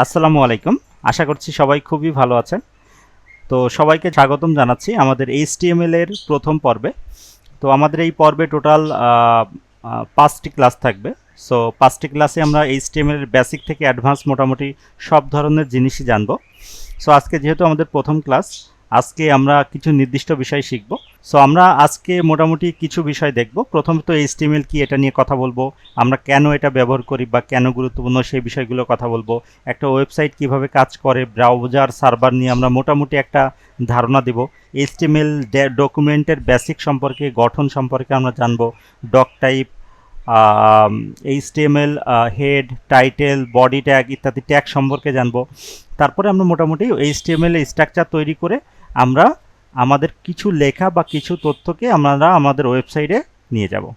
আসসালামু আলাইকুম। আশা করছি সবাই খুবই ভালো আছেন। তো সবাইকে স্বাগতম জানাচ্ছি আমাদের এইচটিএমএল এর প্রথম পর্বে। তো আমাদের এই পর্বে টোটাল পাঁচটি ক্লাস থাকবে। সো পাঁচটি ক্লাসে আমরা এইচটিএমএল এর বেসিক থেকে অ্যাডভান্স মোটামুটি সব ধরনের জিনিসই জানব। সো আজকে যেহেতু আমাদের প্রথম ক্লাস আজকে আমরা কিছু নির্দিষ্ট বিষয় শিখব। সো আমরা আজকে মোটামুটি কিছু বিষয় দেখব। প্রথমত এইচটিএমএল কি, এটা নিয়ে কথা বলব। আমরা কেন এটা ব্যবহার করি বা কেন গুরুত্বপূর্ণ সেই বিষয়গুলো কথা বলব। একটা ওয়েবসাইট কীভাবে কাজ করে, ব্রাউজার, সার্ভার নিয়ে আমরা মোটামুটি একটা ধারণা দেব। এইচটিএমএল ডকুমেন্টের বেসিক সম্পর্কে, গঠন সম্পর্কে আমরা জানব। Doctype HTML head, title, body tag ইত্যাদি ট্যাগ সম্পর্কে জানব। তারপরে আমরা মোটামুটি এইচটিএমএল স্ট্রাকচার তৈরি করে আমরা আমাদের কিছু লেখা বা কিছু তথ্যকে আমরা আমাদের ওয়েবসাইটে নিয়ে যাব।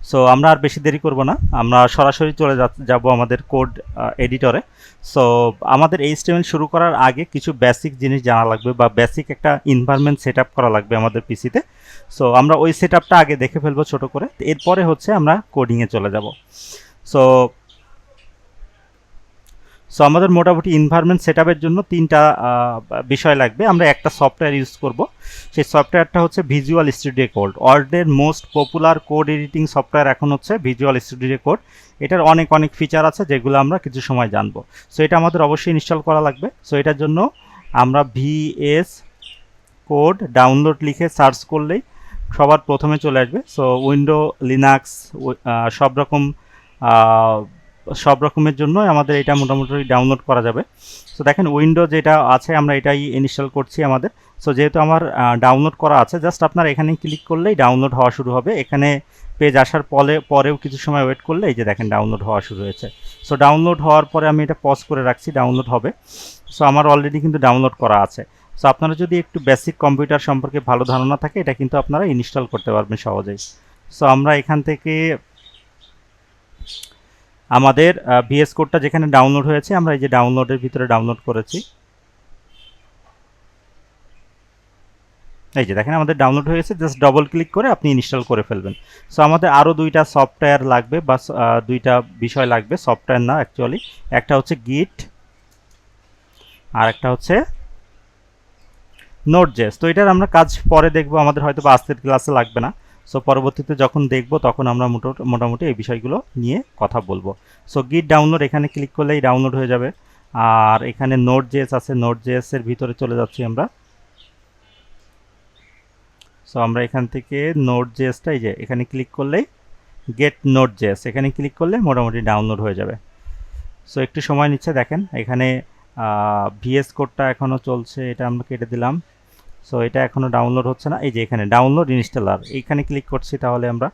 সো আমরা আর বেশি দেরি করব না। আমরা সরাসরি চলে যাব আমাদের কোড এডিটরে। সো আমাদের এই এইচটিএমএল শুরু করার আগে কিছু বেসিক জিনিস জানা লাগবে বা বেসিক একটা এনভায়রনমেন্ট সেট করা লাগবে আমাদের পিসিতে সো আমরা ওই সেট আগে দেখে ফেলব ছোট করে। এরপরে হচ্ছে আমরা কোডিংয়ে চলে যাব। সো সো আমাদের মোটামুটি এনভায়রনমেন্ট সেট জন্য তিনটা বিষয় লাগবে। আমরা একটা সফটওয়্যার ইউজ করব। সেই সফটওয়্যারটা হচ্ছে ভিজুয়াল স্টুডিও কোড ওয়ার্ল্ডের most popular code editing software এখন হচ্ছে ভিজুয়াল স্টুডিও কোড এটার অনেক অনেক ফিচার আছে যেগুলো আমরা কিছু সময় জানব। সো এটা আমাদের অবশ্যই ইনস্টল করা লাগবে। সো এটার জন্য আমরা ভিএস কোড ডাউনলোড লিখে সার্চ করলেই সবার প্রথমে চলে আসবে। সো উইন্ডো লিনাক্স সব রকম সব রকমের জন্য আমাদের এটা মোটামুটি ডাউনলোড করা যাবে। সো দেখেন উইন্ডো যেটা আছে, আমরা এটাই ইনস্টল করছি আমাদের। সো যেহেতু আমার ডাউনলোড করা আছে জাস্ট আপনার এখানে ক্লিক করলেই ডাউনলোড হওয়া শুরু হবে। এখানে পেজ আসার পরে পরেও কিছু সময় ওয়েট করলে এই যে দেখেন ডাউনলোড হওয়া শুরু হয়েছে। সো ডাউনলোড হওয়ার পরে আমি এটা পজ করে রাখছি ডাউনলোড হবে। সো আমার অলরেডি কিন্তু ডাউনলোড করা আছে। সো আপনারা যদি একটু বেসিক কম্পিউটার সম্পর্কে ভালো ধারণা থাকে, এটা কিন্তু আপনারা ইনস্টল করতে পারবেন সহজেই। সো আমরা এখান থেকে আমাদের ভিএস কোডটা যেখানে ডাউনলোড হয়েছে, আমরা এই যে ডাউনলোডের ভিতরে ডাউনলোড করেছি। এই যে দেখেন, আমাদের ডাউনলোড হয়েছে জাস্ট ডবল ক্লিক করে আপনি ইনস্টল করে ফেলবেন। সো আমাদের আরও দুইটা সফটওয়্যার লাগবে, বা দুইটা বিষয় লাগবে সফটওয়্যার না অ্যাকচুয়ালি একটা হচ্ছে গিট আর একটা হচ্ছে নোট জেস তো এটার আমরা কাজ পরে দেখব, আমাদের হয়তো বা আজকের ক্লাসে লাগবে না। সো পরবর্তীতে যখন দেখব, তখন আমরা মোটামুটি এই বিষয়গুলো নিয়ে কথা বলব। সো গিট ডাউনলোড এখানে ক্লিক করলেই ডাউনলোড হয়ে যাবে। আর এখানে নোট জেএস আছে। নোট জেএসের ভিতরে চলে যাচ্ছি আমরা। সো আমরা এখান থেকে নোট জেএসটা এই যে, এখানে ক্লিক করলেই গেট নোট জেএস এখানে ক্লিক করলে মোটামুটি ডাউনলোড হয়ে যাবে। সো একটু সময় নিচ্ছে, দেখেন। এখানে ভিএস কোডটা এখনও চলছে। এটা আমরা কেটে দিলাম। সো এটা এখনও ডাউনলোড হচ্ছে না। এই যে এখানে ডাউনলোড ইনস্টলার এইখানে ক্লিক করছি তাহলে আমরা।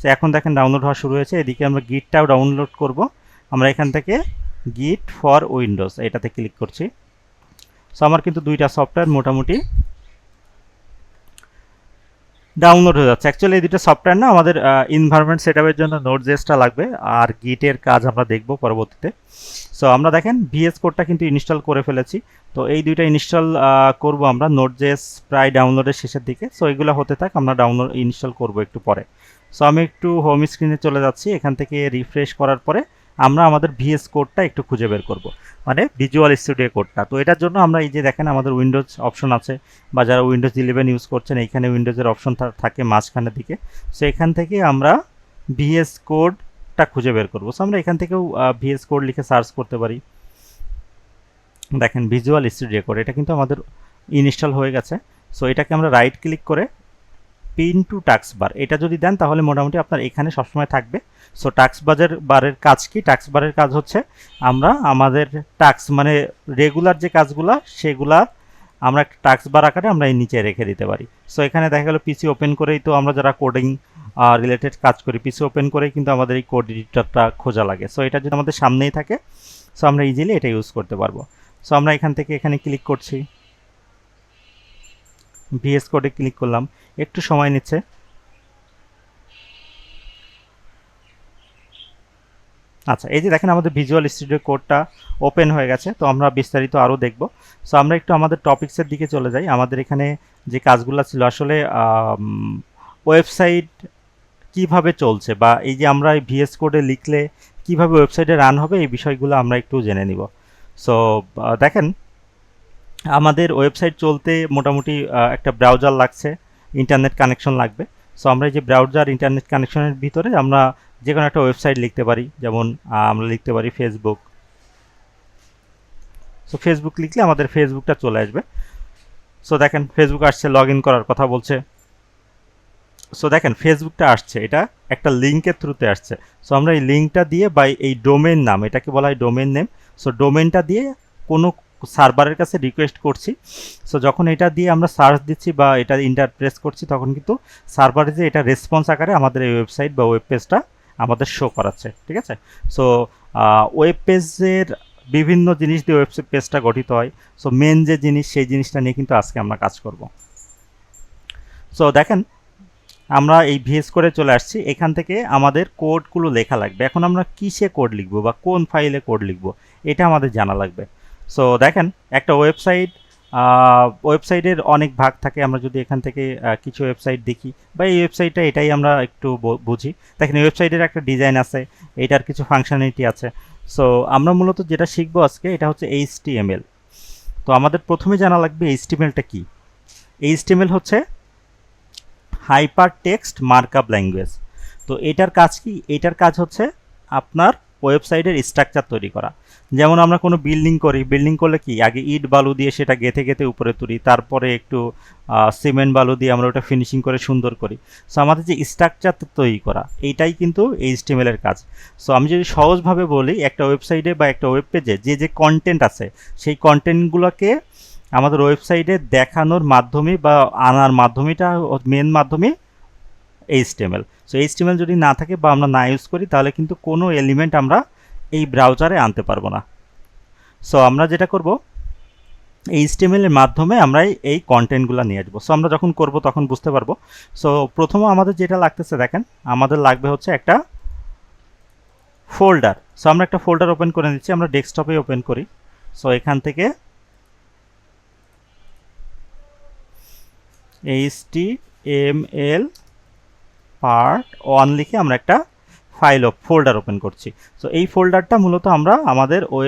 সো এখন দেখেন ডাউনলোড হওয়া শুরু হয়েছে। এদিকে আমরা গিটটাও ডাউনলোড করব। আমরা এখান থেকে গিট ফর উইন্ডোজ এটাতে ক্লিক করছি। সো আমার কিন্তু দুইটা সফটওয়্যার মোটামুটি ডাউনলোড হয়ে যাচ্ছে। অ্যাকচুয়ালি এই দুটো সফটওয়্যার না আমাদের ইনভায়রনমেন্ট সেট জন্য নোট জেসটা লাগবে আর গিটের কাজ আমরা দেখব পরবর্তীতে। সো আমরা দেখেন ভিএস কোডটা কিন্তু ইনস্টল করে ফেলেছি। তো এই দুইটা ইনস্টল করব আমরা নোট জেস প্রায় ডাউনলোডের শেষের দিকে। সো এগুলো হতে থাক, আমরা ডাউনলোড ইনস্টল করব একটু পরে। সো আমি একটু হোম স্ক্রিনে চলে যাচ্ছি। এখান থেকে রিফ্রেশ করার পরে আমরা আমাদের ভিএস কোডটা একটু খুঁজে বের করব। মানে ভিজুয়াল স্টুডিও কোডটা তো এটার জন্য আমরা এই যে দেখেন আমাদের উইন্ডোজ অপশন আছে, বা যারা উইন্ডোজ ইলেভেন ইউজ করছেন, এইখানে উইন্ডোজের অপশন থাকে মাঝখানের দিকে। সো এখান থেকে আমরা ভিএস কোডটা খুঁজে বের করব। সো আমরা এখান থেকেও ভিএস কোড লিখে সার্চ করতে পারি। দেখেন ভিজুয়াল স্টুডিও কোড এটা কিন্তু আমাদের ইনস্টল হয়ে গেছে। সো এটাকে আমরা রাইট ক্লিক করে পিন টু টাক্স বার এটা যদি দেন, তাহলে মোটামুটি আপনার এখানে সবসময় থাকবে। সো টাক্স বাজার বারের কাজ কি? টাক্স বারের কাজ হচ্ছে আমরা আমাদের টাক্স মানে রেগুলার যে কাজগুলা, সেগুলা আমরা একটা টাক্স বার আকারে আমরা এই নিচে রেখে দিতে পারি। সো এখানে দেখা গেলো পিসি ওপেন করেই তো আমরা যারা কোডিং রিলেটেড কাজ করি পিসি ওপেন করেই কিন্তু আমাদের এই কোড এডিটরটা খোঁজা লাগে। সো এটা যদি আমাদের সামনেই থাকে সো আমরা ইজিলি এটা ইউজ করতে পারব। সো আমরা এখান থেকে এখানে ক্লিক করছি। ভিএস কোডে ক্লিক করলাম। একটু সময় নিচ্ছে। আচ্ছা এই যে দেখেন আমাদের ভিজুয়াল স্টুডিও কোডটা ওপেন হয়ে গেছে, তো আমরা বিস্তারিত আরও দেখব। সো আমরা একটু আমাদের টপিক্সের দিকে চলে যাই। আমাদের এখানে যে কাজগুলো ছিল, আসলে ওয়েবসাইট কীভাবে চলছে বা এই যে আমরা ভিএস কোডে লিখলে কীভাবে ওয়েবসাইটে রান হবে, এই বিষয়গুলো আমরা একটু জেনে নিব। সো দেখেন আমাদের ওয়েবসাইট চলতে মোটামুটি একটা ব্রাউজার লাগছে, ইন্টারনেট কানেকশন লাগবে। সো আমরা যে ব্রাউজার, ইন্টারনেট কানেকশনের ভিতরে আমরা যে কোনো একটা ওয়েবসাইট লিখতে পারি, যেমন আমরা লিখতে পারি ফেসবুক সো ফেসবুক লিখলে আমাদের ফেসবুকটা চলে আসবে। সো দেখেন ফেসবুক আসছে লগ করার কথা বলছে। সো দেখেন ফেসবুকটা আসছে, এটা একটা লিঙ্কের থ্রুতে আসছে। সো আমরা এই লিঙ্কটা দিয়ে বা এই ডোমেন নাম, এটাকে বলা হয় ডোমেন নেম সো ডোমেনটা দিয়ে কোনো সার্ভারের কাছে রিকোয়েস্ট করছি। সো যখন এটা দিয়ে আমরা সার্চ দিচ্ছি বা এটা ইন্টারপ্রেস করছি, তখন কিন্তু সার্ভারে যে এটা রেসপন্স আকারে আমাদের এই ওয়েবসাইট বা ওয়েব পেজটা আমাদের শো করাচ্ছে, ঠিক আছে? সো ওয়েব পেজের বিভিন্ন জিনিস দিয়ে ওয়েব পেজটা গঠিত হয়। সো মেন যে জিনিস, সেই জিনিসটা নিয়ে কিন্তু আজকে আমরা কাজ করব। সো দেখেন, আমরা এই ভিএস করে চলে আসছি। এখান থেকে আমাদের কোডগুলো লেখা লাগবে। এখন আমরা কিসে কোড লিখব বা কোন ফাইলে কোড লিখব, এটা আমাদের জানা লাগবে। সো দেখেন, একটা ওয়েবসাইট ওয়েবসাইটের অনেক ভাগ থাকে। আমরা যদি এখান থেকে কিছু ওয়েবসাইট দেখি, বা এই ওয়েবসাইটটা এটাই আমরা একটু বুঝি। দেখেন, এই ওয়েবসাইটের একটা ডিজাইন আছে, এটার কিছু ফাংশনালিটি আছে। সো আমরা মূলত যেটা শিখব আজকে, এটা হচ্ছে এইচটিএমএল তো, আমাদের প্রথমে জানা লাগবে এইচটিএমএলটা কি? এইচটিএমএল হচ্ছে হাইপার টেক্সট মার্কআপ ল্যাঙ্গুয়েজ তো, এটার কাজ কি? এটার কাজ হচ্ছে আপনার ওয়েবসাইটের স্ট্রাকচার তৈরি করা। যেমন আমরা কোনো বিল্ডিং করি বিল্ডিং করলে কি? আগে ইট বালু দিয়ে সেটা গেথে গেথে উপরে তুলি, তারপরে একটু সিমেন্ট বালু দিয়ে আমরা ওটা ফিনিশিং করে সুন্দর করি। সো আমাদের যে স্ট্রাকচার তৈরি করা, এইটাই কিন্তু এইচটিএমএল এর কাজ। সো আমি যদি সহজভাবে বলি, একটা ওয়েবসাইটে বা একটা ওয়েব পেজে যে যে কন্টেন্ট আছে, সেই কন্টেন্টগুলোকে আমাদের ওয়েবসাইটে দেখানোর মাধ্যমে বা আনার মাধ্যমেটা মেন মাধ্যমে এইচটিএমএল সো এইচটিএমএল যদি না থাকে বা আমরা না ইউজ করি, তাহলে কিন্তু কোনো এলিমেন্ট আমরা এই ব্রাউজারে আনতে পারব না। সো আমরা যেটা করব এইচটিএমএল এর মাধ্যমে আমরা এই- এই কন্টেন্টগুলো নিয়ে আসব। সো আমরা যখন করব তখন বুঝতে পারব। সো প্রথমে আমাদের যেটা লাগতেছে দেখেন, আমাদের লাগবে হচ্ছে একটা ফোল্ডার সো আমরা একটা ফোল্ডার ওপেন করে নিচ্ছি, আমরা ডেস্কটপে ওপেন করি। সো এখান থেকে এইচটিএমএল পার্ট ওয়ান লিখে আমরা একটা ফাইল ফোল্ডার ওপেন করছি। সো এই ফোল্ডারটা মূলত আমরা আমাদের ওই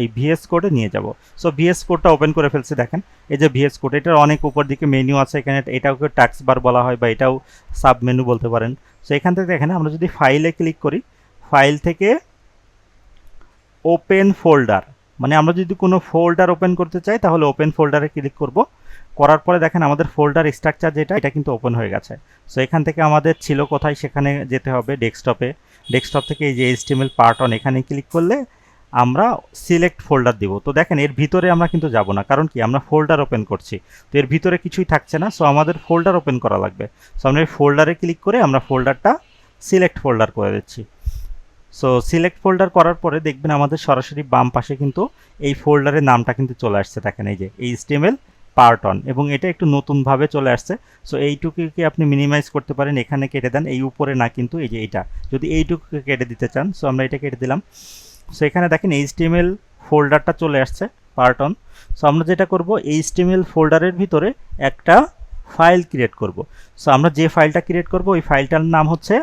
এই ভিএস কোডে নিয়ে যাব। সো ভিএস কোডটা ওপেন করে ফেলছি, দেখেন। এই যে ভিএস কোড এটার অনেক উপর দিকে মেনু আছে এখানে। এটাকে টাক্স বার বলা হয় বা এটাও সাব মেনু বলতে পারেন। সো এখান থেকে দেখেন, আমরা যদি ফাইলে ক্লিক করি ফাইল থেকে ওপেন ফোল্ডার মানে আমরা যদি কোনো ফোল্ডার ওপেন করতে চাই, তাহলে ওপেন ফোল্ডারে ক্লিক করব। করার পরে দেখেন, আমাদের ফোল্ডার স্ট্রাকচার যেটা, এটা কিন্তু ওপেন হয়ে গেছে। সো এখান থেকে আমাদের ছিল কোথায়, সেখানে যেতে হবে ডেস্কটপে ডেস্কটপ থেকে এই যে এইচটিএমএল পার্ট অন এখানে ক্লিক করলে আমরা সিলেক্ট ফোল্ডার দিব। তো দেখেন, এর ভিতরে আমরা কিন্তু যাব না, কারণ কি আমরা ফোল্ডার ওপেন করছি। তো এর ভিতরে কিছুই থাকছে না সো আমাদের ফোল্ডার ওপেন করা লাগবে। সো আমরা এই ফোল্ডারে ক্লিক করে আমরা ফোল্ডারটা সিলেক্ট ফোল্ডার করে দিচ্ছি। সো সিলেক্ট ফোল্ডার করার পরে দেখবেন আমাদের সরাসরি বাম পাশে কিন্তু এই ফোল্ডারের নামটা কিন্তু চলে আসছে। দেখেন এই যে এই এইচটিএমএল পার্ট অন এবং এটা একটু নতুনভাবে চলে আসছে। সো এইটুকুকে আপনি মিনিমাইজ করতে পারেন? এখানে কেটে দেন, এই উপরে না, কিন্তু এই যে এইটা। যদি এইটুকুকে কেটে দিতে চান সো আমরা এটা কেটে দিলাম। সো এখানে দেখেন এইচটিএমএল ফোল্ডারটা চলে আসছে পার্ট অন সো আমরা যেটা করব, এইচটিএমএল ফোল্ডারের ভিতরে একটা ফাইল ক্রিয়েট করব। সো আমরা যে ফাইলটা ক্রিয়েট করব, ওই ফাইলটার নাম হচ্ছে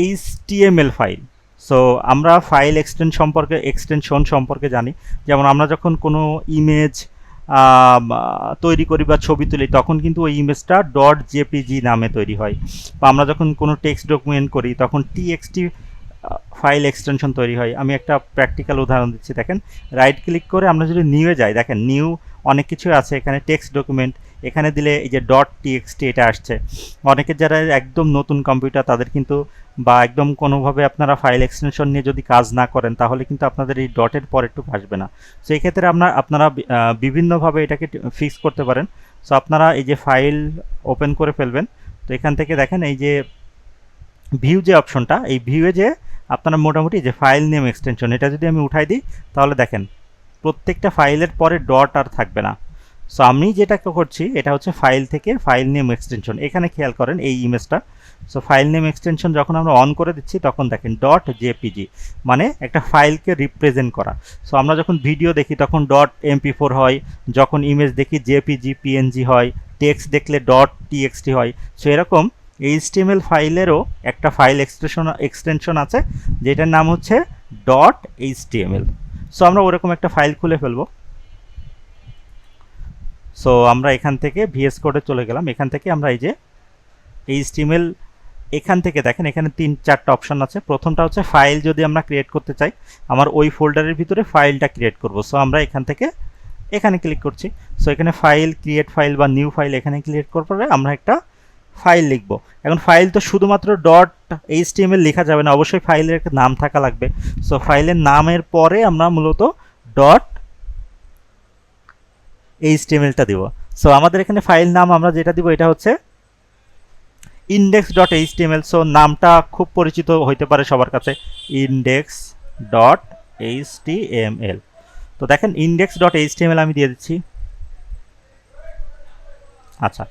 এইচটিএমএল ফাইল সো আমরা ফাইল এক্সটেন্ড সম্পর্কে এক্সটেনশন সম্পর্কে জানি। যেমন আমরা যখন কোনো ইমেজ তৈরি করি বা ছবি তুলি, তখন কিন্তু ওই ইমেজটা ডট জেপিজি নামে তৈরি হয়। বা আমরা যখন কোনো টেক্সট ডকুমেন্ট করি, তখন টিএক্সটি ফাইল এক্সটেনশন তৈরি হয়। আমি একটা প্র্যাকটিক্যাল উদাহরণ দিচ্ছি, দেখেন। রাইট ক্লিক করে আমরা যদি নিউয়ে যাই, দেখেন নিউ অনেক কিছু আছে, এখানে টেক্সট ডকুমেন্ট এখানে দিলে এই যে ডট টিএক্সটি এটা আসছে। অনেকের যারা একদম নতুন কম্পিউটার তাদের কিন্তু বা একদম কোনোভাবে আপনারা ফাইল এক্সটেনশন নিয়ে যদি কাজ না করেন, তাহলে কিন্তু আপনাদের এই ডটের পরেরটুকু আসবে না। সো এই ক্ষেত্রে আপনার আপনারা বিভিন্নভাবে এটাকে ফিক্স করতে পারেন। সো আপনারা এই যে ফাইল ওপেন করে ফেলবেন, তো এখান থেকে দেখেন এই যে ভিউ যে অপশনটা এই ভিউয়ে যে আপনারা মোটামুটি যে ফাইল নেম এক্সটেনশন এটা যদি আমি উঠাই দিই, তাহলে দেখেন প্রত্যেকটা ফাইলের পরে ডট আর থাকবে না। সো আমি যেটা করছি, এটা হচ্ছে ফাইল থেকে ফাইল নেম এক্সটেনশন এখানে খেয়াল করেন এই ইমেজটা সো ফাইল নেম এক্সটেনশন যখন আমরা অন করে দিচ্ছি, তখন দেখেন ডট জেপিজি মানে একটা ফাইলকে রিপ্রেজেন্ট করা। সো আমরা যখন ভিডিও দেখি, তখন ডট এমপি ফোর হয়। যখন ইমেজ দেখি জেপিজি পিএনজি হয়। টেক্সট দেখলে ডট টিএক্সটি হয়। সো এরকম এইচটিএমএল ফাইলেরও একটা ফাইল এক্সটেনশন এক্সটেনশন আছে, যেটার নাম হচ্ছে ডট এইচটিএমএল সো আমরা ওরকম একটা ফাইল খুলে ফেলব। সো আমরা এখান থেকে ভিএস কোডে চলে গেলাম। এখান থেকে আমরা এই যে এইচটিএমএল, এখান থেকে দেখেন এখানে তিন, চারটা অপশন আছে। প্রথমটা হচ্ছে ফাইল যদি আমরা ক্রিয়েট করতে চাই, আমার ওই ফোল্ডারের ভিতরে ফাইলটা ক্রিয়েট করব। সো আমরা এখান থেকে এখানে ক্লিক করছি। সো এখানে ফাইল ক্রিয়েট ফাইল বা নিউ ফাইল এখানে ক্রিয়েট করার পরে আমরা একটা ফাইল লিখব। এখন ফাইল তো শুধুমাত্র. ডট এইচটিএমএল লেখা যাবে না, অবশ্যই ফাইলের একটা নাম থাকা লাগবে। সো ফাইলের নামের পরে আমরা মূলত ডট এইচটিএমএলটা দিব। সো আমাদের এখানে ফাইল নাম আমরা যেটা দিব, এটা হচ্ছে ইন্ডেক্স ডট এইচটিএমএল সো নামটা খুব পরিচিত হইতে পারে সবার কাছে ইন্ডেক্স ডট এইচটিএমএল তো দেখেন ইন্ডেক্স ডট এইচটিএমএল আমি দিয়ে দিচ্ছি। আচ্ছা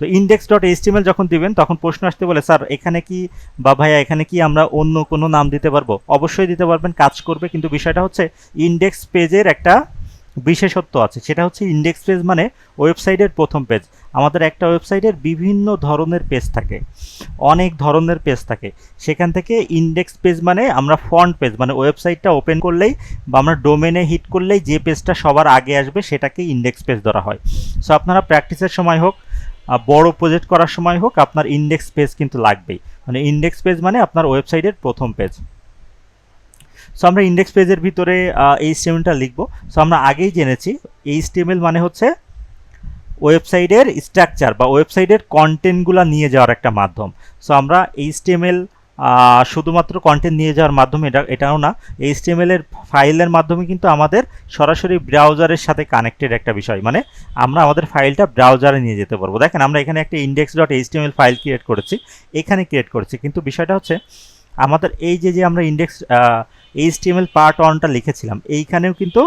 তো ইন্ডেক্স ডট এইচটিএমএল যখন দিবেন, তখন প্রশ্ন আসতে বলে, স্যার, এখানে কি বা ভাইয়া, এখানে কি আমরা অন্য কোনো নাম দিতে পারব? অবশ্যই দিতে পারবেন, কাজ করবে, কিন্তু বিষয়টা হচ্ছে ইন্ডেক্স পেজের একটা বিশেষত্ব আছে। সেটা হচ্ছে ইন্ডেক্স পেজ মানে ওয়েবসাইটের প্রথম পেজ আমাদের একটা ওয়েবসাইটের বিভিন্ন ধরনের পেজ থাকে। অনেক ধরনের পেজ থাকে। সেখান থেকে ইন্ডেক্স পেজ মানে আমরা ফ্রন্ট পেজ মানে ওয়েবসাইটটা ওপেন করলেই বা আমরা ডোমেনে হিট করলেই যে পেজটা সবার আগে আসবে সেটাকে ইন্ডেক্স পেজ ধরা হয়। সো আপনারা প্র্যাকটিসের সময় হোক বড় প্রজেক্ট করার সময় হোক, আপনার ইন্ডেক্স পেজ কিন্তু লাগবেই। মানে ইন্ডেক্স পেজ মানে আপনার ওয়েবসাইটের প্রথম পেজ সো আমরা ইন্ডেক্স পেজের ভিতরে এই স্টেমেলটা লিখব। সো আমরা আগেই জেনেছি এই স্টেমেল মানে হচ্ছে ওয়েবসাইটের স্ট্রাকচার বা ওয়েবসাইটের কন্টেন্টগুলো নিয়ে যাওয়ার একটা মাধ্যম। সো আমরা এইচটিএমএল শুধুমাত্র কন্টেন্ট নিয়ে যাওয়ার মাধ্যমে এটা, এটাও না এইচটিএমএল এর ফাইলের মাধ্যমে কিন্তু আমাদের সরাসরি ব্রাউজারের সাথে কানেক্টেড একটা বিষয়। মানে আমরা আমাদের ফাইলটা ব্রাউজারে নিয়ে যেতে পারব। দেখেন, আমরা এখানে একটা index dot HTML file create করেছি, এখানে ক্রিয়েট করেছি। কিন্তু বিষয়টা হচ্ছে, আমাদের এই যে যে আমরা ইন্ডেক্স এইচটিএমএল পার্ট ওয়ানটা লিখেছিলাম। এইখানেও কিন্তু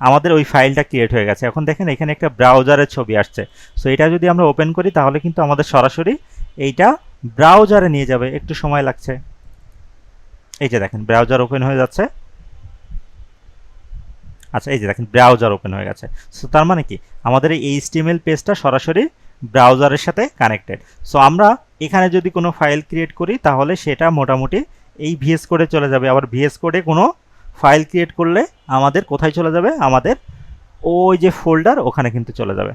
আমাদের ওই ফাইলটা ক্রিয়েট হয়ে গেছে। এখন দেখেন এখানে একটা ব্রাউজারের ছবি আসছে। সো এটা যদি আমরা ওপেন করি, তাহলে কিন্তু আমাদের সরাসরি এইটা ব্রাউজারে নিয়ে যাবে। একটু সময় লাগছে। এই যে দেখেন ব্রাউজার ওপেন হয়ে যাচ্ছে। আচ্ছা এই যে দেখেন ব্রাউজার ওপেন হয়ে গেছে। সো তার মানে কি? আমাদের এই এইচটিএমএল পেজটা সরাসরি ব্রাউজারের সাথে কানেক্টেড সো আমরা এখানে যদি কোনো ফাইল ক্রিয়েট করি, তাহলে সেটা মোটামুটি এই ভিএস কোডে চলে যাবে। আবার ভিএস কোডে কোনো ফাইল ক্রিয়েট করলে আমাদের কোথায় চলে যাবে? আমাদের ওই যে ফোল্ডার ওখানে কিন্তু চলে যাবে।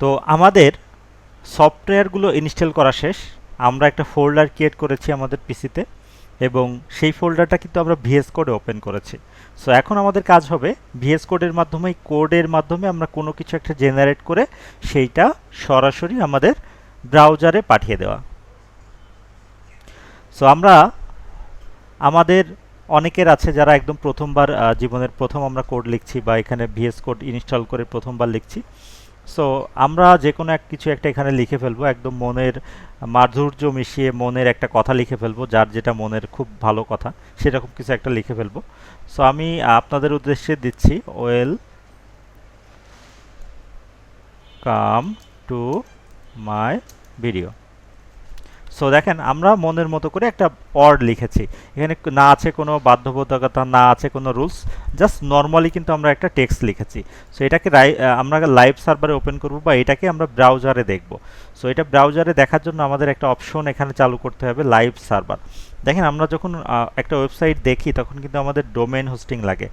তো আমাদের সফটওয়্যারগুলো ইনস্টল করা শেষ। আমরা একটা ফোল্ডার ক্রিয়েট করেছি আমাদের পিসিতে এবং সেই ফোল্ডারটা কিন্তু আমরা ভিএস কোডে ওপেন করেছি। সো এখন আমাদের কাজ হবে ভিএস কোডের মাধ্যমে কোডের মাধ্যমে আমরা কোনো কিছু একটা জেনারেট করে সেইটা সরাসরি আমাদের ব্রাউজারে পাঠিয়ে দেওয়া। সো আমরা আমাদের অনেকের আছে যারা একদম প্রথমবার জীবনের প্রথম আমরা কোড লিখছি বা এখানে ভিএস কোড ইনস্টল করে প্রথমবার লিখছি। সো আমরা যে কোনো এক, কিছু একটা এখানে লিখে ফেলব, একদম মনের মাধুর্য মিশিয়ে মনের একটা কথা লিখে ফেলব, যার যেটা মনের খুব ভালো কথা, সেরকম কিছু একটা লিখে ফেলব। সো আমি আপনাদের উদ্দেশ্যে দিচ্ছি welcome to my video so দেখেন, আমরা মনের মতো করে একটা ওয়ার্ড লিখেছি। এখানে না আছে কোনো বাধ্যবাধকতা, না আছে কোনো রুলস, জাস্ট নর্মালি কিন্তু আমরা একটা টেক্সট লিখেছি। সো এটাকে আমরা লাইভ সার্ভারে ওপেন করব বা এটাকে আমরা ব্রাউজারে দেখব। সো এটা ব্রাউজারে দেখার জন্য আমাদের একটা অপশন এখানে চালু করতে হবে, লাইভ সার্ভার। দেখেন, আমরা যখন একটা ওয়েবসাইট দেখি, তখন কিন্তু আমাদের ডোমেন হোস্টিং লাগে।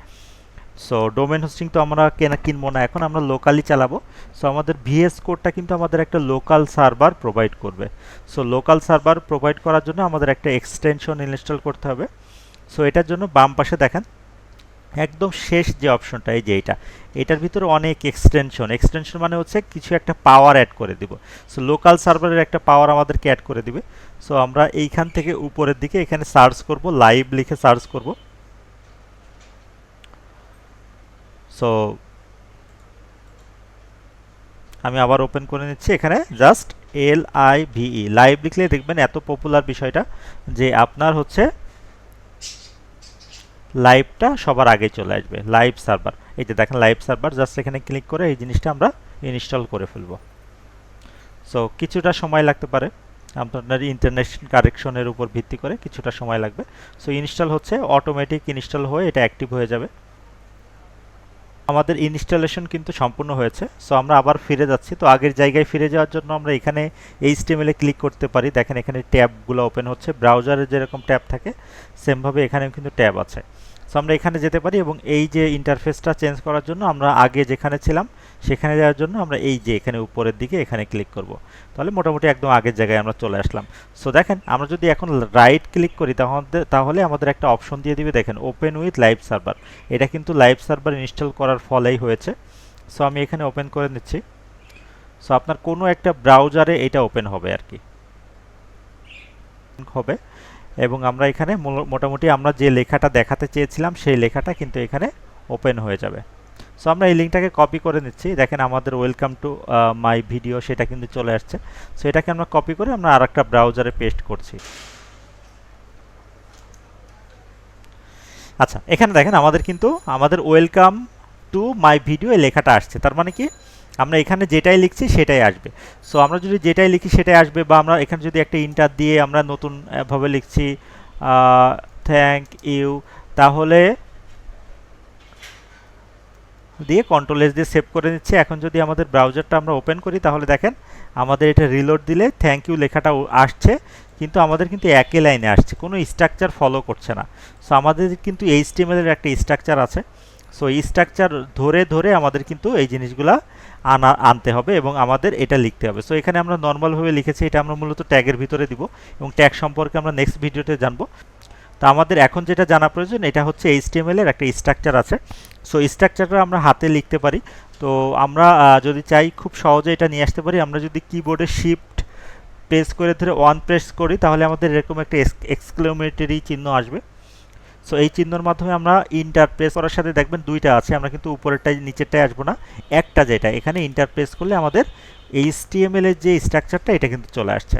সো ডোমেন হোস্টিং তো আমরা কেনা, কিনবো না। এখন আমরা লোকালি চালাবো। সো আমাদের ভিএস কোডটা কিন্তু আমাদের একটা লোকাল সার্ভার প্রোভাইড করবে। সো লোকাল সার্ভার প্রোভাইড করার জন্য আমাদের একটা এক্সটেনশন ইনস্টল করতে হবে। সো এটার জন্য বাম পাশে দেখেন, একদম শেষ যে অপশনটা এই যে এইটা, এটার ভিতরে অনেক এক্সটেনশন এক্সটেনশন মানে হচ্ছে কিছু একটা পাওয়ার অ্যাড করে দিব। সো লোকাল সার্ভারের একটা পাওয়ার আমাদেরকে অ্যাড করে দিবে। সো আমরা এইখান থেকে উপরের দিকে এখানে সার্চ করব লাইভ লিখে সার্চ করব। সো আমি আবার ওপেন করে নিচ্ছি। এখানে just L I V E live লিখলে দেখবেন এত পপুলার বিষয়টা যে আপনার হচ্ছে লাইভটা সবার আগে চলে আসবে লাইভ সার্ভার এই যে দেখেন লাইভ সার্ভার জাস্ট এখানে ক্লিক করে এই জিনিসটা আমরা ইনস্টল করে ফেলব। সো কিছুটা সময় লাগতে পারে। আপনার ইন্টারনেট কারেকশনের উপর ভিত্তি করে কিছুটা সময় লাগবে। সো ইনস্টল হচ্ছে অটোমেটিক ইনস্টল হয়ে এটা অ্যাক্টিভ হয়ে যাবে। আমাদের ইনস্টলেশন কিন্তু সম্পূর্ণ হয়েছে। সো আমরা আবার ফিরে যাচ্ছি। তো আগের জায়গায় ফিরে যাওয়ার জন্য আমরা এখানে এই স্টেমেলে ক্লিক করতে পারি। দেখেন এখানে ট্যাবগুলো ওপেন হচ্ছে। ব্রাউজারে যেরকম ট্যাব থাকে সেমভাবে এখানেও কিন্তু ট্যাব আছে। সো আমরা এখানে যেতে পারি এবং এই যে ইন্টারফেসটা চেঞ্জ করার জন্য আমরা আগে যেখানে ছিলাম সেখানে যাওয়ার জন্য আমরা এই যে এখানে উপরের দিকে এখানে ক্লিক করব। তাহলে মোটামুটি একদম আগের জায়গায় আমরা চলে আসলাম। সো দেখেন, আমরা যদি এখন রাইট ক্লিক করি, তাহলে আমাদের একটা অপশন দিয়ে দিবে, দেখেন ওপেন উইথ লাইভ সার্ভার এটা কিন্তু লাইভ সার্ভার ইনস্টল করার ফলেই হয়েছে। সো আমি এখানে ওপেন করে নিচ্ছি। সো আপনার কোনো একটা ব্রাউজারে এটা ওপেন হবে আর কি। হবে। এবং আমরা এখানে মোটামুটি আমরা যে লেখাটা দেখাতে চেয়েছিলাম, সেই লেখাটা কিন্তু এখানে ওপেন হয়ে যাবে। সো আমরা এই লিঙ্কটাকে কপি করে নিচ্ছি। দেখেন আমাদের ওয়েলকাম টু মাই ভিডিও সেটা কিন্তু চলে আসছে। সো এটাকে আমরা কপি করে আমরা আর একটা ব্রাউজারে পেস্ট করছি। আচ্ছা এখানে দেখেন আমাদের কিন্তু, আমাদের ওয়েলকাম টু মাই ভিডিও এই লেখাটা আসছে। তার মানে কি? আমরা এখানে যেটাই লিখছি সেটাই আসবে। সো আমরা যদি যেটাই লিখি সেটাই আসবে বা আমরা এখানে যদি একটা ইন্টার দিয়ে আমরা নতুন ভাবে লিখছি থ্যাংক ইউ তাহলে দিয়ে কন্ট্রোল এস দিয়ে সেভ করে নিচ্ছে এখন যদি আমাদের ব্রাউজারটা আমরা ওপেন করি, তাহলে দেখেন আমাদের এটা রিলোড দিলে থ্যাংক ইউ লেখাটা আসছে, কিন্তু আমাদের কিন্তু একই লাইনে আসছে, কোনো স্ট্রাকচার ফলো করছে না। সো আমাদের কিন্তু এইচটিএমএল এর একটা স্ট্রাকচার আছে। সো এই স্ট্রাকচার ধরে ধরে আমাদের কিন্তু এই জিনিসগুলা আনা, আনতে হবে এবং আমাদের এটা লিখতে হবে। সো এখানে আমরা নর্মালভাবে লিখেছি, এটা আমরা মূলত ট্যাগের ভিতরে দিব এবং ট্যাগ সম্পর্কে আমরা নেক্সট ভিডিওতে জানব। তো আমাদের এখন যেটা জানা প্রয়োজন, এটা হচ্ছে এইচটিএমএল এর একটা স্ট্রাকচার আছে। সো স্ট্রাকচারটা আমরা হাতে লিখতে পারি। তো আমরা যদি চাই খুব সহজে এটা নিয়ে আসতে পারি, আমরা যদি কিবোর্ডে শিফট প্রেস করে ধরে ওয়ান প্রেস করি, তাহলে আমাদের এরকম একটা এক্সক্লেমেটরি চিহ্ন আসবে। সো এই চিহ্নর মাধ্যমে আমরা ইন্টার প্রেস করার সাথে দেখবেন দুইটা আছে, আমরা কিন্তু উপরেরটাই নিচেরটাই আসব না। একটা যেটা, এখানে ইন্টার প্রেস করলে আমাদের এইচটিএমএল এর যে স্ট্রাকচারটা এটা কিন্তু চলে আসছে।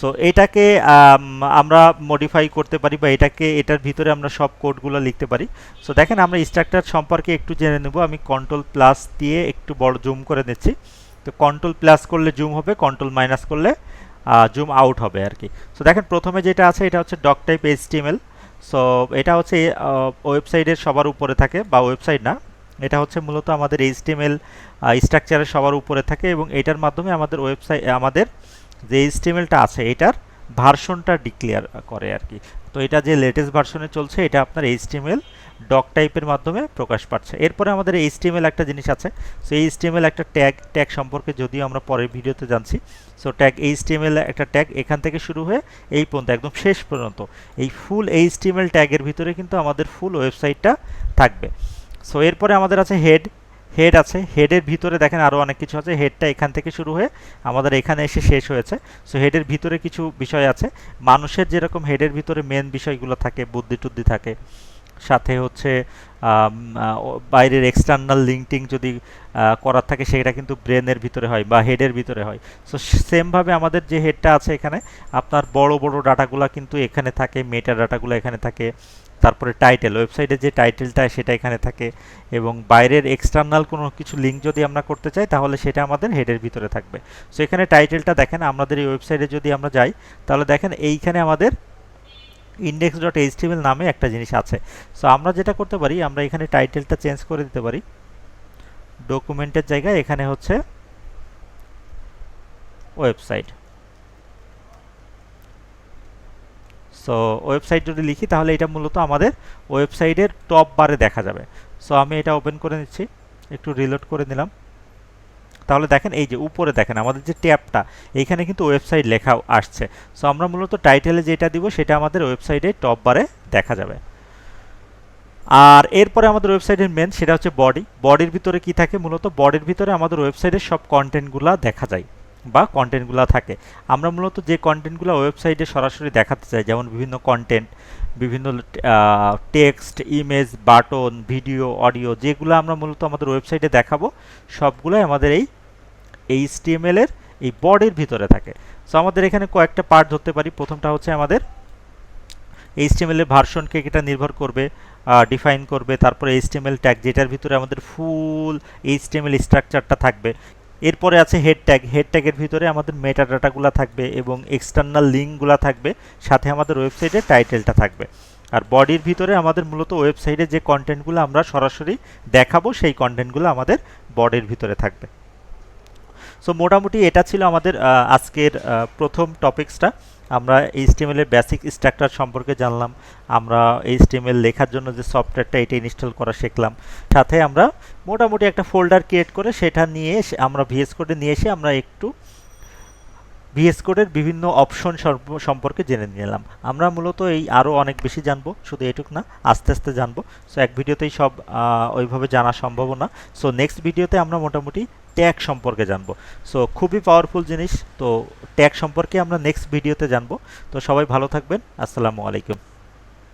সো এটাকে আমরা মডিফাই করতে পারি বা এটাকে, এটার ভিতরে আমরা সব কোডগুলো লিখতে পারি। সো দেখেন আমরা স্ট্রাকচার সম্পর্কে একটু জেনে নেব। আমি কন্ট্রোল প্লাস দিয়ে একটু বড় জুম করে নিচ্ছি। তো কন্ট্রোল প্লাস করলে জুম হবে কন্ট্রোল মাইনাস করলে জুম আউট হবে আর কি। সো দেখেন প্রথমে যেটা আছে, এটা হচ্ছে ডক টাইপ এইচটিএমএল সো এটা হচ্ছে ওয়েবসাইটের সবার উপরে থাকে বা ওয়েবসাইট না। এটা হচ্ছে মূলত আমাদের এইচটিএমএল স্ট্রাকচারের সবার উপরে থাকে এবং এটার মাধ্যমে আমাদের ওয়েবসাইট আমাদের যে এইচটিএমএলটা আছে, এটার ভার্সনটা ডিক্লেয়ার করে আর কি। তো এটা যে লেটেস্ট ভার্সনে চলছে, এটা আপনার এইচটিএমএল ডক টাইপের মাধ্যমে প্রকাশ পাচ্ছে। এরপরে আমাদের এইচটিএমএল একটা জিনিস আছে সো এইচটিএমএল একটা ট্যাগ ট্যাগ সম্পর্কে যদিও আমরা পরের ভিডিওতে জানছি সো ট্যাগ এইচটিএমএল একটা ট্যাগ এখান থেকে শুরু হয়ে এই পর্যন্ত, একদম শেষ পর্যন্ত। এই ফুল এইচটিএমএল ট্যাগের ভিতরে কিন্তু আমাদের ফুল ওয়েবসাইটটা থাকবে। সো এরপরে আমাদের আছে হেড হেড আছে। হেডের ভিতরে দেখেন আরও অনেক কিছু আছে। হেডটা এখান থেকে শুরু হয়ে আমাদের এখানে এসে শেষ হয়েছে। সো হেডের ভিতরে কিছু বিষয় আছে। মানুষের যেরকম হেডের ভিতরে মেন বিষয়গুলো থাকে, বুদ্ধি টুদ্ধি থাকে, সাথে হচ্ছে বাইরের এক্সটার্নাল লিঙ্কটিং যদি করার থাকে, সেটা কিন্তু ব্রেনের ভিতরে হয় বা হেডের ভিতরে হয়। সো সেমভাবে আমাদের যে হেডটা আছে এখানে, আপনার বড় বড় ডাটাগুলো কিন্তু এখানে থাকে মেটা ডাটাগুলো এখানে থাকে। তারপরে টাইটেল ওয়েবসাইটে যে টাইটেলটা সেটা এখানে থাকে এবং বাইরের এক্সটার্নাল কোনো কিছু লিঙ্ক যদি আমরা করতে চাই, তাহলে সেটা আমাদের হেডের ভিতরে থাকবে। সো এখানে টাইটেলটা দেখেন, আমাদের এই ওয়েবসাইটে যদি আমরা যাই, তাহলে দেখেন এইখানে আমাদের ইন্ডেক্স ডট এইচটিএমএল নামে একটা জিনিস আছে। সো আমরা যেটা করতে পারি, আমরা এখানে টাইটেলটা চেঞ্জ করে দিতে পারি। ডকুমেন্টের জায়গায় এখানে হচ্ছে ওয়েবসাইট সো ওয়েবসাইট যদি লিখি, তাহলে এটা মূলত আমাদের ওয়েবসাইটের টপ বারে দেখা যাবে। সো আমি এটা ওপেন করে নিচ্ছি। একটু রিলোড করে নিলাম। তাহলে দেখেন, এই যে উপরে দেখেন, আমাদের যে ট্যাবটা এইখানে কিন্তু ওয়েবসাইট লেখা আসছে। সো আমরা মূলত টাইটেলে যেটা দিব, সেটা আমাদের ওয়েবসাইটে টপ বারে দেখা যাবে। আর এরপরে আমাদের ওয়েবসাইটের মেন সেটা হচ্ছে বডি বডির ভিতরে কি থাকে? মূলত বডির ভিতরে আমাদের ওয়েবসাইটের সব কন্টেন্টগুলো দেখা যায়। বা কন্টেন্টগুলো থাকে। আমরা মূলত যে কন্টেন্টগুলো ওয়েবসাইটে সরাসরি দেখাতে চাই, যেমন বিভিন্ন কন্টেন্ট বিভিন্ন text image button video audio যেগুলো আমরা মূলত আমাদের ওয়েবসাইটে দেখাবো, সবগুলোই আমাদের এই এইচটিএমএল এর, এই বডির ভিতরে থাকে। সো আমাদের এখানে কয়েকটা পার্ট ধরতে পারি। প্রথমটা হচ্ছে আমাদের এইচটিএমএল এর ভার্সনকে এটা নির্ভর করবে ডিফাইন করবে, তারপরে এইচটিএমএল ট্যাগ যেটার ভিতরে আমাদের ফুল এইচটিএমএল স্ট্রাকচারটা থাকবে। এরপরে আছে হেড ট্যাগ হেড ট্যাগের ভিতরে আমাদের মেটা ডাটাগুলো থাকবে এবং এক্সটার্নাল লিঙ্কগুলো থাকবে। সাথে আমাদের ওয়েবসাইটের টাইটেলটা থাকবে। আর বডির ভিতরে আমাদের মূলত ওয়েবসাইটে যে কন্টেন্টগুলো আমরা সরাসরি দেখাবো, সেই কন্টেন্টগুলো আমাদের বডির ভিতরে থাকবে। সো মোটামুটি এটা ছিল আমাদের আজকের প্রথম টপিক্সটা আমরা এইচটিএমএল এর বেসিক স্ট্রাকচার সম্পর্কে জানলাম। আমরা এইচটিএমএল লেখার জন্য যে সফটওয়্যারটা এটা ইনস্টল করা শিখলাম। সাথে আমরা মোটামুটি একটা ফোল্ডার ক্রিয়েট করে সেটা নিয়ে এসে, আমরা ভিএস কোডে নিয়ে এসে আমরা একটু ভিএস কোডের বিভিন্ন অপশন সম্পর্কে জেনে নিলাম। আমরা মূলত এই আরও অনেক বেশি জানব, শুধু এটুক না, আস্তে আস্তে জানব। সো এক ভিডিওতেই সব ওইভাবে জানা সম্ভব না। সো নেক্সট ভিডিওতে আমরা মোটামুটি ট্যাগ সম্পর্কে জানব। সো খুবই পাওয়ারফুল জিনিস। তো ট্যাগ সম্পর্কে আমরা নেক্সট ভিডিওতে জানব। তো সবাই ভালো থাকবেন। আসসালামু আলাইকুম।